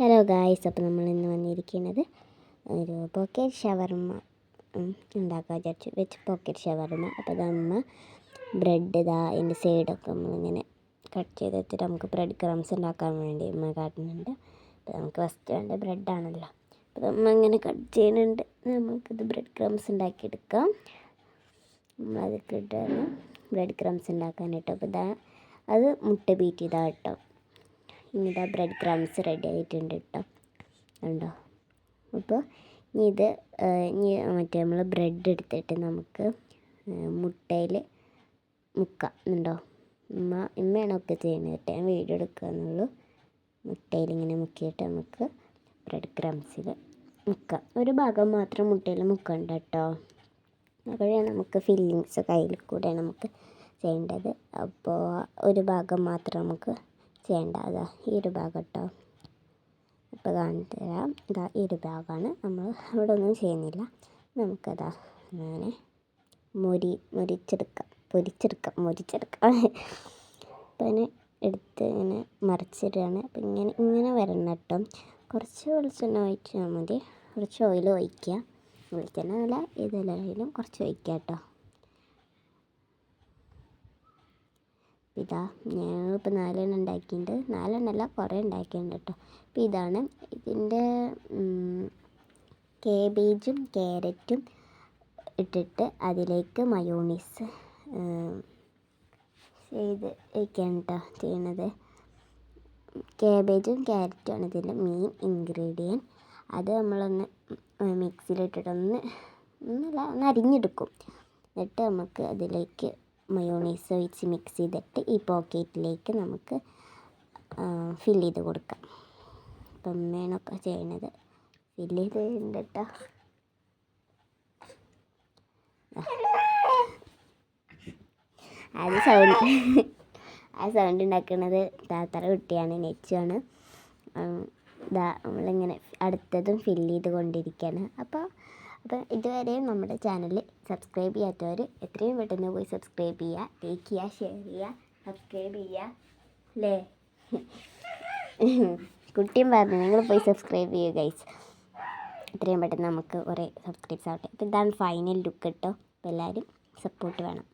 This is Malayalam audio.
ഹലോ ഗായ്സ് അപ്പോൾ നമ്മൾ ഇന്ന് വന്നിരിക്കുന്നത് ഒരു പോക്കറ്റ് ഷവർമ്മ ഉണ്ടാക്കാൻ വിചാരിച്ചു. വെച്ച് പോക്കറ്റ് ഷവർമ്മ അപ്പോൾ നമ്മൾ ബ്രെഡ് ഇതാ അതിന്റെ സൈഡൊക്കെ നമ്മളിങ്ങനെ കട്ട് ചെയ്ത് വെച്ചിട്ട് നമുക്ക് ബ്രെഡ് ക്രംസ് ഉണ്ടാക്കാൻ വേണ്ടി നമ്മൾ കാട്ടുന്നുണ്ട്. അപ്പോൾ നമുക്ക് ഫസ്റ്റ് വേണ്ട ബ്രെഡാണല്ലോ അപ്പോൾ നമ്മൾ ഇങ്ങനെ കട്ട് ചെയ്യുന്നുണ്ട്. നമുക്കിത് ബ്രെഡ് ക്രംസ് ഉണ്ടാക്കിയെടുക്കാം നമ്മളതൊക്കെ ഇട്ടാണ് ബ്രെഡ് ക്രംസ് ഉണ്ടാക്കാനായിട്ട്. അപ്പോൾ ഇതാ അത് മുട്ട ബീറ്റ് ചെയ്താൽ ഇനിതാ ബ്രെഡ് ക്രംസ് റെഡി ആയിട്ടുണ്ട് കേട്ടോ ഉണ്ടോ അപ്പോൾ ഇനി ഇത് ഇനി മറ്റേ നമ്മൾ ബ്രെഡ് എടുത്തിട്ട് നമുക്ക് മുട്ടയിൽ മുക്കാം. ഉണ്ടോ ഉമ്മ ഉമ്മയാണ് ഒക്കെ ചെയ്യുന്നത് കേട്ടോ. ഞാൻ വീഡിയോ എടുക്കുകയെന്നുള്ളൂ മുട്ടയിൽ ഇങ്ങനെ മുക്കിയിട്ട് നമുക്ക് ബ്രെഡ് ക്രംസിൽ മുക്കാം. ഒരു ഭാഗം മാത്രം മുട്ടയിൽ മുക്കണ്ട കേട്ടോ അപ്പോഴേ നമുക്ക് ഫില്ലിങ്സ് കയ്യിൽ കൂടെ നമുക്ക് ചെയ്യേണ്ടത്. അപ്പോൾ ഒരു ഭാഗം മാത്രം നമുക്ക് ചെയ്യേണ്ട അതാ ഈ ഒരു ഭാഗം കേട്ടോ ഇപ്പോൾ കാണിച്ചു തരാം ഇതാ ഈ ഒരു ഭാഗമാണ്. നമ്മൾ അവിടെ ഒന്നും ചെയ്യുന്നില്ല. നമുക്കതാ അങ്ങനെ മുരി മുരിച്ചെടുക്കാം. പൊരിച്ചെടുക്കാം. മുരിച്ചെടുക്കാം. അപ്പം അതിനെ എടുത്ത് ഇങ്ങനെ മറിച്ചിടുകയാണ്. അപ്പം ഇങ്ങനെ ഇങ്ങനെ വരണം കേട്ടോ. കുറച്ച് വെളിച്ചെണ്ണ ഒഴിച്ചാൽ മതി. കുറച്ച് ഓയിൽ ഒഴിക്കുക. വെളിച്ചെണ്ണ അല്ല ഇതിലായാലും കുറച്ച് ഒഴിക്കുക കേട്ടോ. ഇതാ ഞങ്ങളിപ്പോൾ നാലെണ്ണം ഉണ്ടാക്കിയിട്ടുണ്ട് നാലെണ്ണമല്ല കുറേ ഉണ്ടാക്കിയിട്ടുണ്ട് കേട്ടോ അപ്പോൾ ഇതാണ്. ഇതിന്റെ കേബേജും ക്യാരറ്റും ഇട്ടിട്ട് അതിലേക്ക് മയോണീസ് ചെയ്ത് വയ്ക്കാണ് കേട്ടോ ചെയ്യണത്. കേബേജും ക്യാരറ്റുമാണ് ഇതിന്റെ മെയിൻ ഇൻഗ്രീഡിയന്റ് അത് നമ്മളൊന്ന് മിക്സിയിലിട്ടിട്ടൊന്ന് ഒന്നല്ല ഒന്ന് അരിഞ്ഞെടുക്കും. എന്നിട്ട് നമുക്ക് അതിലേക്ക് മയോണൈസ് ഒഴിച്ച് മിക്സ് ചെയ്തിട്ട് ഈ പോക്കറ്റിലേക്ക് നമുക്ക് ഫിൽ ചെയ്ത് കൊടുക്കാം. അപ്പം അമ്മയാണൊക്കെ ചെയ്യണത് ഫില്ല് ചെയ്തിട്ടുണ്ട് കേട്ടോ അത് സൗണ്ട് ആ സൗണ്ട് ഉണ്ടാക്കുന്നത് താത്തറ കുട്ടിയാണ് നെച്ചാണ് ഇതാ നമ്മളിങ്ങനെ അടുത്തതും ഫില്ല് ചെയ്ത് കൊണ്ടിരിക്കുകയാണ് അപ്പോൾ അപ്പോൾ ഇതുവരെയും നമ്മുടെ ചാനൽ സബ്സ്ക്രൈബ് ചെയ്യാത്തവർ എത്രയും പെട്ടെന്ന് പോയി സബ്സ്ക്രൈബ് ചെയ്യുക ലൈക്ക് ചെയ്യുക ഷെയർ ചെയ്യുക സബ്സ്ക്രൈബ് ചെയ്യുക അല്ലേ കുട്ടിയും പറഞ്ഞു നിങ്ങൾ പോയി സബ്സ്ക്രൈബ് ചെയ്യുക ഗൈസ് എത്രയും പെട്ടെന്ന് നമുക്ക് കുറേ സബ്സ്ക്രൈബ്സ് ആവട്ടെ. അപ്പോൾ ഇതാണ് ഫൈനൽ ലുക്ക് കേട്ടോ എല്ലാവരും സപ്പോർട്ട് വേണം.